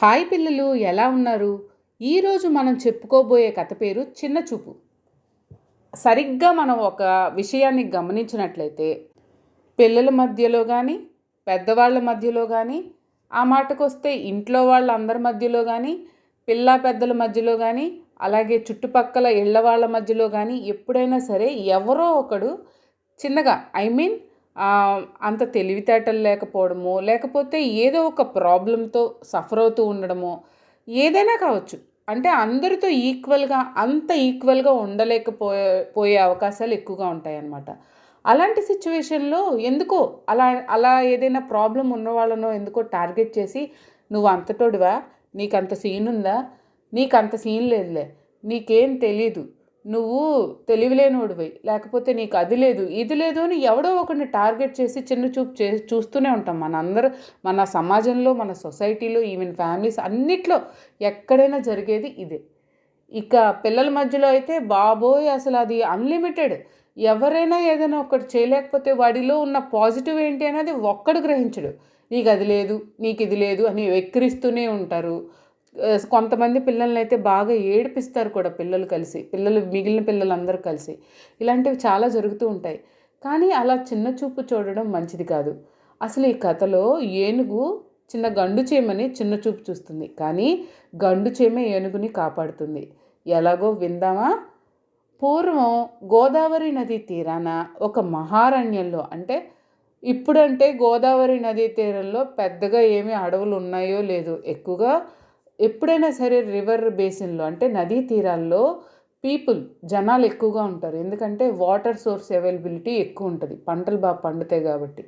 Hi పిల్లలు ఎలా ఉన్నారు? ఈరోజు మనం చెప్పుకోబోయే కథ పేరు చిన్న చూపు. సరిగ్గా మనం ఒక విషయాన్ని గమనించినట్లయితే పిల్లల మధ్యలో కానీ పెద్దవాళ్ళ మధ్యలో కానీ ఆ మాటకొస్తే ఇంట్లో వాళ్ళ అందరి మధ్యలో కానీ పిల్ల పెద్దల మధ్యలో కానీ అలాగే చుట్టుపక్కల ఇళ్ళ వాళ్ళ మధ్యలో కానీ ఎప్పుడైనా సరే ఎవరో ఒకడు చిన్నగా ఐ మీన్ అంత తెలివితేటలు లేకపోవడమో లేకపోతే ఏదో ఒక ప్రాబ్లంతో సఫర్ అవుతూ ఉండడమో ఏదైనా కావచ్చు. అంటే అందరితో ఈక్వల్గా అంత ఈక్వల్గా ఉండలేకపోయే పోయే అవకాశాలు ఎక్కువగా ఉంటాయి అన్నమాట అలాంటి సిచ్యువేషన్లో ఎందుకో అలా అలా ఏదైనా ప్రాబ్లం ఉన్న వాళ్ళనో ఎందుకో టార్గెట్ చేసి నువ్వు అంతటోడివా? నీకు అంత సీన్ ఉందా నీకు అంత సీన్ లేదులే. నీకేం తెలీదు. నువ్వు తెలివిలేనోడివి లేకపోతే నీకు అది లేదు ఇది లేదు అని ఎవడో ఒకరిని టార్గెట్ చేసి చిన్న చూపు చే చూస్తూనే ఉంటాం. మన అందరూ మన సమాజంలో మన సొసైటీలో ఈవెన్ ఫ్యామిలీస్ అన్నిట్లో ఎక్కడైనా జరిగేది ఇదే. ఇక పిల్లల మధ్యలో అయితే బాబోయ్ అసలు అది అన్లిమిటెడ్ ఎవరైనా ఏదైనా ఒకటి చేయలేకపోతే వాడిలో ఉన్న పాజిటివ్ ఏంటి అనేది ఒక్కడు గ్రహించడు. నీకు అది లేదు నీకు ఇది లేదు అని వెక్కిరిస్తూనే ఉంటారు. కొంతమంది పిల్లల్ని అయితే బాగా ఏడిపిస్తారు కూడా పిల్లలు కలిసి పిల్లలు మిగిలిన పిల్లలందరూ కలిసి. ఇలాంటివి చాలా జరుగుతూ ఉంటాయి. కానీ అలా చిన్న చూపు చూడడం మంచిది కాదు. అసలు ఈ కథలో ఏనుగు చిన్న గండు చీమని చిన్న చూపు చూస్తుంది. కానీ గండు చీమ ఏనుగుని కాపాడుతుంది. ఎలాగో విందామా? పూర్వం గోదావరి నది తీరాన ఒక మహారణ్యంలో అంటే ఇప్పుడంటే గోదావరి నదీ తీరంలో పెద్దగా ఏమి అడవులు ఉన్నాయో లేదో ఎక్కువగా ఎప్పుడైనా సరే రివర్ బేసిన్లో అంటే నదీ తీరాల్లో పీపుల్ జనాలు ఎక్కువగా ఉంటారు. ఎందుకంటే వాటర్ సోర్స్ అవైలబిలిటీ ఎక్కువ ఉంటుంది. పంటలు బాగా పండుతాయి కాబట్టి.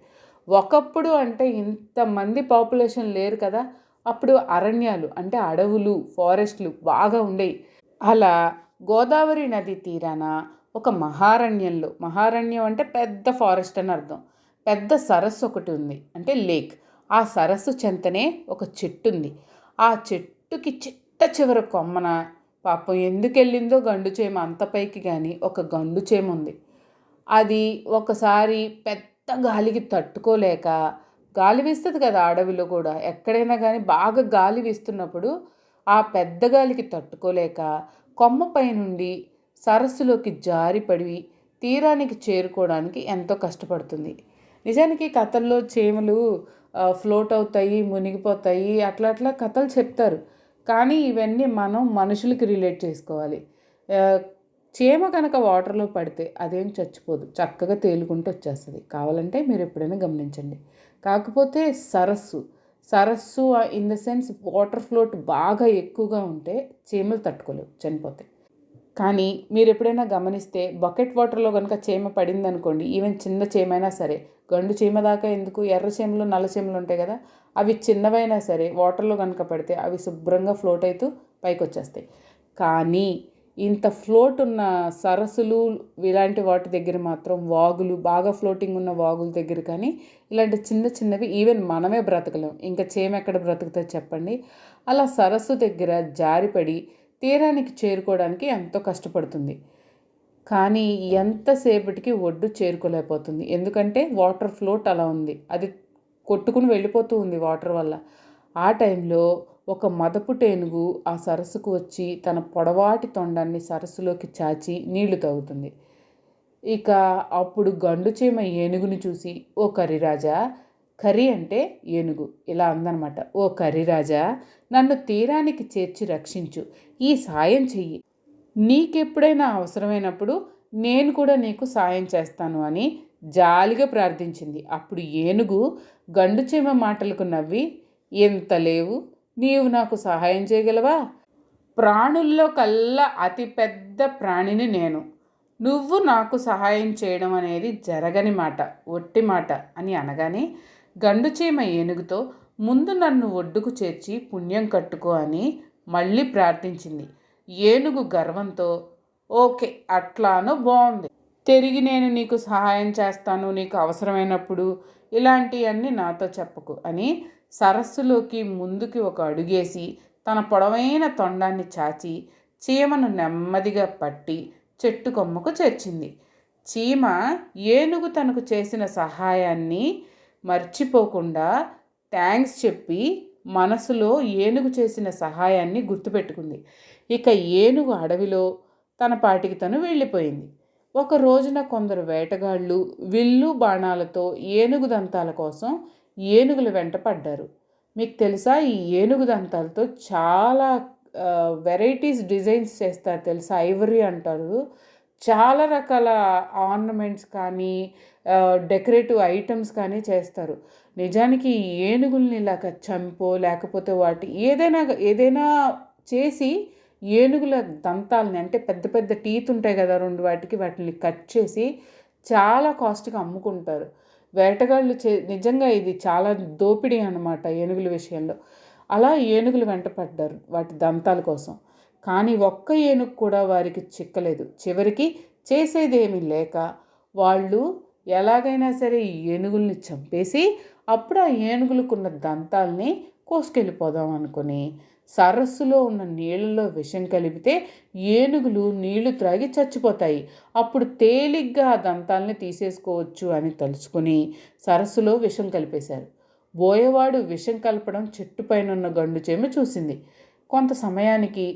ఒకప్పుడు అంటే ఇంతమంది పాపులేషన్ లేరు కదా. అప్పుడు అరణ్యాలు అంటే అడవులు ఫారెస్ట్లు బాగా ఉండేవి అలా గోదావరి నది తీరాన ఒక మహారణ్యంలో మహారణ్యం అంటే పెద్ద ఫారెస్ట్ అని అర్థం. పెద్ద సరస్సు ఒకటి ఉంది. అంటే లేక్. ఆ సరస్సు చెంతనే ఒక చెట్టు ఉంది. ఆ చెట్టు చెట్టుకి చిట్ట చివర కొమ్మన పాపం ఎందుకు వెళ్ళిందో గండు చేమ అంత పైకి కానీ ఒక గండు చేమ ఉంది. అది ఒకసారి పెద్ద గాలికి తట్టుకోలేక గాలి వీస్తుంది కదా అడవిలో కూడా ఎక్కడైనా కానీ బాగా గాలి వీస్తున్నప్పుడు ఆ పెద్ద గాలికి తట్టుకోలేక కొమ్మపై నుండి సరస్సులోకి జారిపడి తీరానికి చేరుకోవడానికి ఎంతో కష్టపడుతుంది. నిజానికి కథల్లో చేమలు ఫ్లోట్ అవుతాయి మునిగిపోతాయి అట్లా అట్లా కథలు చెప్తారు. కానీ ఇవన్నీ మనం మనుషులకి రిలేట్ చేసుకోవాలి. చీమ కనుక వాటర్లో పడితే అదేం చచ్చిపోదు. చక్కగా తేలుకుంటూ వచ్చేస్తుంది. కావాలంటే మీరు ఎప్పుడైనా గమనించండి. కాకపోతే సరస్సు. సరస్సు in the sense water float బాగా ఎక్కువగా ఉంటే చీమలు తట్టుకోలేవు చనిపోతాయి. కానీ మీరు ఎప్పుడైనా గమనిస్తే బకెట్ వాటర్లో కనుక చీమ పడింది అనుకోండి ఈవెన్ చిన్న చీమైనా సరే గండు చీమ దాకా ఎందుకు? ఎర్ర చీమలు నల్ల చీమలు ఉంటాయి కదా అవి చిన్నవైనా సరే వాటర్లో కనుక పడితే అవి శుభ్రంగా ఫ్లోట్ అవుతూ పైకి వచ్చేస్తాయి కానీ ఇంత ఫ్లోట్ ఉన్న సరస్సులు ఇలాంటి వాటి దగ్గర మాత్రం వాగులు బాగా ఫ్లోటింగ్ ఉన్న వాగుల దగ్గర కానీ ఇలాంటి చిన్న చిన్నవి ఈవెన్ మనమే బ్రతకలేం. ఇంకా చేమ ఎక్కడ బ్రతుకుతుంది చెప్పండి? అలా సరస్సు దగ్గర జారిపడి తీరానికి చేరుకోవడానికి ఎంతో కష్టపడుతుంది. కానీ ఎంతసేపటికి ఒడ్డు చేరుకోలేకపోతుంది. ఎందుకంటే వాటర్ ఫ్లోట్ అలా ఉంది. అది కొట్టుకుని వెళ్ళిపోతూ ఉంది వాటర్ వల్ల. ఆ టైంలో ఒక మదపు టేనుగు ఆ సరస్సుకు వచ్చి తన పొడవాటి తొండాన్ని సరస్సులోకి చాచి నీళ్ళు తాగుతుంది. ఇక అప్పుడు గండుచేమ ఏనుగుని చూసి ఓ కరిరాజా కర్రీ అంటే ఏనుగు. ఇలా అందనమాట ఓ కర్రీరాజా నన్ను తీరానికి చేర్చి రక్షించు. ఈ సాయం చెయ్యి. నీకెప్పుడైనా అవసరమైనప్పుడు నేను కూడా నీకు సాయం చేస్తాను అని జాలిగా ప్రార్థించింది. అప్పుడు ఏనుగు గండుచీమ మాటలకు నవ్వి ఎంత లేవు. నీవు నాకు సహాయం చేయగలవా? ప్రాణుల్లో కల్లా అతి పెద్ద ప్రాణిని నేను. నువ్వు నాకు సహాయం చేయడం అనేది జరగని మాట ఒట్టి మాట అని అనగానే గండుచీమ ఏనుగుతో ముందు నన్ను ఒడ్డుకు చేర్చి పుణ్యం కట్టుకో అని మళ్ళీ ప్రార్థించింది. ఏనుగు గర్వంతో ఓకే అట్లానో బాగుంది తిరిగి నేను నీకు సహాయం చేస్తాను నీకు అవసరమైనప్పుడు ఇలాంటివన్నీ నాతో చెప్పకు అని సరస్సులోకి ముందుకి ఒక అడుగేసి తన పొడవైన తొండాన్ని చాచి చీమను నెమ్మదిగా పట్టి చెట్టు కొమ్మకు చేర్చింది. చీమ ఏనుగు తనకు చేసిన సహాయాన్ని మర్చిపోకుండా థ్యాంక్స్ చెప్పి మనసులో ఏనుగు చేసిన సహాయాన్ని గుర్తుపెట్టుకుంది. ఇక ఏనుగు అడవిలో తన పాటికి తను వెళ్ళిపోయింది. ఒక రోజున కొందరు వేటగాళ్ళు విల్లు బాణాలతో ఏనుగు దంతాల కోసం ఏనుగుల వెంట పడ్డారు. మీకు తెలుసా ఈ ఏనుగు దంతాలతో చాలా వెరైటీస్ డిజైన్స్ చేస్తారు తెలుసా? ఐవరీ అంటారు. చాలా రకాల ఆర్నమెంట్స్ కానీ డెకరేటివ్ ఐటమ్స్ కానీ చేస్తారు. నిజానికి ఏనుగుల్ని ఇలాగ చంపో లేకపోతే వాటి ఏదైనా ఏదైనా చేసి ఏనుగుల దంతాలని అంటే పెద్ద పెద్ద టీత్ ఉంటాయి కదా రెండు వాటికి వాటిని కట్ చేసి చాలా కాస్ట్గా అమ్ముకుంటారు. వేటగాళ్ళు చే నిజంగా ఇది చాలా దోపిడీ అనమాట ఏనుగుల విషయంలో. అలా ఏనుగులు వెంట పడ్డారు వాటి దంతాల కోసం. కానీ ఒక్క ఏనుగు కూడా వారికి చిక్కలేదు. చివరికి చేసేదేమీ లేక వాళ్ళు ఎలాగైనా సరే ఈ ఏనుగుల్ని చంపేసి అప్పుడు ఆ ఏనుగులకున్న దంతాల్ని కోసుకెళ్ళిపోదాం అనుకుని సరస్సులో ఉన్న నీళ్ళలో విషం కలిపితే ఏనుగులు నీళ్ళు త్రాగి చచ్చిపోతాయి. అప్పుడు తేలిగ్గా ఆ దంతాల్ని తీసేసుకోవచ్చు అని తలుచుకుని సరస్సులో విషం కలిపేశారు. బోయవాడు విషం కలపడం చెట్టు పైన ఉన్న గండు చేమ చూసింది. కొంత సమయానికి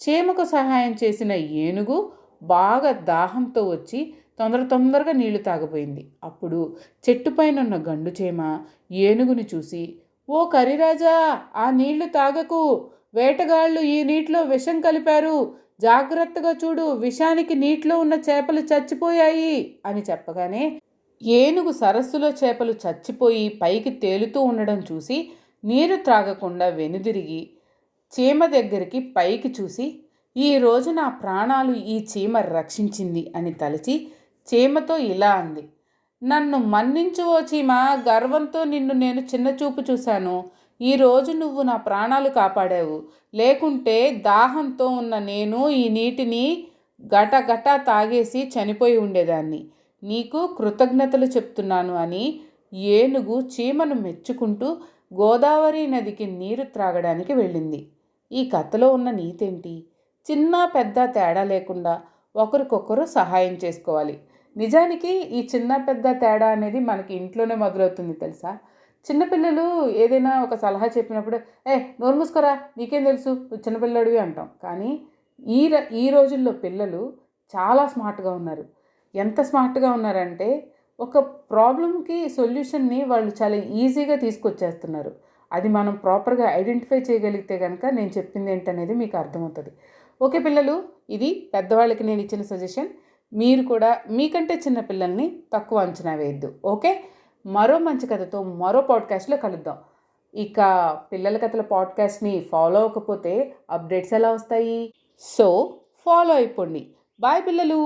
చీమకు సహాయం చేసిన ఏనుగు బాగా దాహంతో వచ్చి తొందర తొందరగా నీళ్ళు తాగబోయింది అప్పుడు చెట్టుపైనున్న గండు చేమ ఏనుగుని చూసి ఓ కరిరాజా ఆ నీళ్ళు తాగకు. వేటగాళ్ళు ఈ నీటిలో విషం కలిపారు. జాగ్రత్తగా చూడు విషానికి నీటిలో ఉన్న చేపలు చచ్చిపోయాయి అని చెప్పగానే ఏనుగు సరస్సులో చేపలు చచ్చిపోయి పైకి తేలుతూ ఉండడం చూసి నీరు త్రాగకుండా వెనుదిరిగి చీమ దగ్గరికి పైకి చూసి ఈరోజు నా ప్రాణాలు ఈ చీమ రక్షించింది అని తలచి చీమతో ఇలా అంది నన్ను మన్నించువో చీమ గర్వంతో నిన్ను నేను చిన్న చూపు చూశాను. ఈరోజు నువ్వు నా ప్రాణాలు కాపాడావు. లేకుంటే దాహంతో ఉన్న నేను ఈ నీటిని గట గట తాగేసి చనిపోయి ఉండేదాన్ని. నీకు కృతజ్ఞతలు చెప్తున్నాను అని ఏనుగు చీమను మెచ్చుకుంటూ గోదావరి నదికి నీరు త్రాగడానికి వెళ్ళింది. ఈ కథలో ఉన్న నీతేంటి? చిన్న పెద్ద తేడా లేకుండా ఒకరికొకరు సహాయం చేసుకోవాలి. నిజానికి ఈ చిన్న పెద్ద తేడా అనేది మనకి ఇంట్లోనే మొదలవుతుంది తెలుసా? చిన్నపిల్లలు ఏదైనా ఒక సలహా చెప్పినప్పుడు ఏ నోరు మూసుకోరా నీకేం తెలుసు? చిన్నపిల్లడివి అంటాం. కానీ ఈ ఈ రోజుల్లో పిల్లలు చాలా స్మార్ట్గా ఉన్నారు. ఎంత స్మార్ట్గా ఉన్నారంటే ఒక ప్రాబ్లంకి సొల్యూషన్ని వాళ్ళు చాలా ఈజీగా తీసుకొచ్చేస్తున్నారు. అది మనం ప్రాపర్గా ఐడెంటిఫై చేయగలిగితే కనుక నేను చెప్పింది ఏంటనేది మీకు అర్థమవుతుంది. ఓకే పిల్లలు ఇది పెద్దవాళ్ళకి నేను ఇచ్చిన సజెషన్. మీరు కూడా మీకంటే చిన్న పిల్లల్ని తక్కువ అంచనా వేయద్దు. ఓకే? మరో మంచి కథతో మరో పాడ్కాస్ట్లో కలుద్దాం. ఇక పిల్లల కథల పాడ్కాస్ట్ని ఫాలో అవ్వకపోతే అప్డేట్స్ ఎలా వస్తాయి? సో ఫాలో అయిపోండి. బాయ్ పిల్లలు!